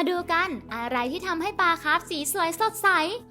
มาดูกันอะไรที่ทำให้ปลาคาร์ฟสีสวยสดใส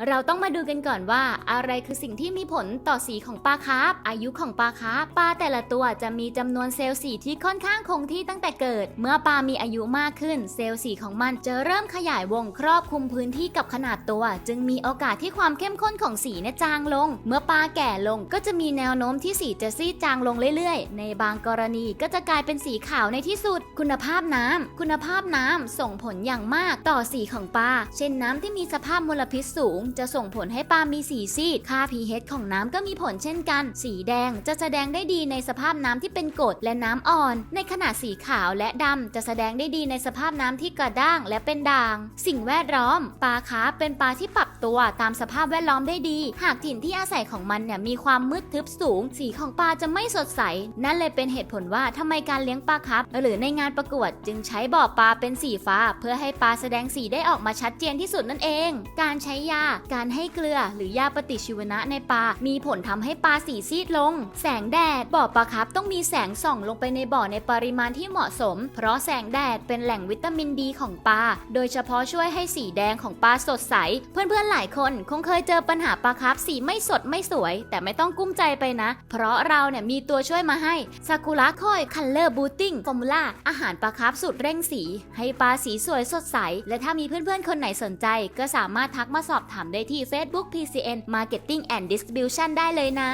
เราต้องมาดูกันก่อนว่า อะไรคือสิ่งที่มีผลต่อสีของปลาคาร์ฟอายุของปลาคาร์ฟปลาแต่ละตัวจะมีจำนวนเซลล์สีที่ค่อนข้างคงที่ตั้งแต่เกิด เมื่อปลามีอายุมากขึ้น เซลล์สีของมันจะเริ่มขยายวงครอบคลุมพื้นที่กับขนาดตัว จึงมีโอกาสที่ความเข้มข้นของสีเนี่ยจางลง เมื่อปลาแก่ลงก็จะมีแนวโน้มที่สีจะซีดจางลงเรื่อยๆ ในบางกรณีก็จะกลายเป็นสีขาวในที่สุด คุณภาพน้ำคุณภาพน้ำส่งผลอย่างมากต่อสีของปลา เช่นน้ำที่มีสภาพมลพิษสูง จะส่งผลให้ปลามีสีซีด ค่า pH ของน้ำก็มีผลเช่นกัน สีแดงจะแสดงได้ดีในสภาพน้ำที่เป็นกรดและน้ำอ่อน ในขณะสีขาวและดำจะแสดงได้ดีในสภาพน้ำที่กระด้างและเป็นด่าง สิ่งแวดล้อม ปลาคาร์ฟเป็นปลาที่ปรับตัวตามสภาพแวดล้อมได้ดี หากถิ่นที่อาศัยของมันเนี่ยมีความมืดทึบสูง สีของปลาจะไม่สดใส นั่นเลยเป็นเหตุผลว่าทำไมการเลี้ยงปลาคาร์ฟหรือในงานประกวด จึงใช้บ่อปลาเป็นสีฟ้าเพื่อให้ปลาแสดงสีได้ออกมาชัดเจนที่สุดนั่นเอง การใช้ยา การให้เกลือ หรือยาปฏิชีวนะในปลา มีผลทำให้ปลาสีซีดลง แสงแดด บ่อปลาคร์ฟต้องมีแสงส่องลงไปในบ่อในปริมาณที่เหมาะสม เพราะแสงแดดเป็นแหล่งวิตามินดีของปลา โดยเฉพาะช่วยให้สีแดงของปลาสดใส เพื่อนๆหลายคนคงเคยเจอปัญหาปลาคร์ฟสีไม่สดไม่สวย แต่ไม่ต้องกุ้มใจไปนะ เพราะเราเนี่ยมีตัวช่วยมาให้ซากุระคอยคัลเลอร์บูติ้งฟอร์มูล่าอาหารปลาคร์ฟสูตรเร่งสี ให้ปลาสีสวยสดใสและถ้ามีเพื่อนๆ คนไหนสนใจ ก็สามารถทักมาสอบถามได้ที่ Facebook PCN Marketing and Distribution ได้เลยนะ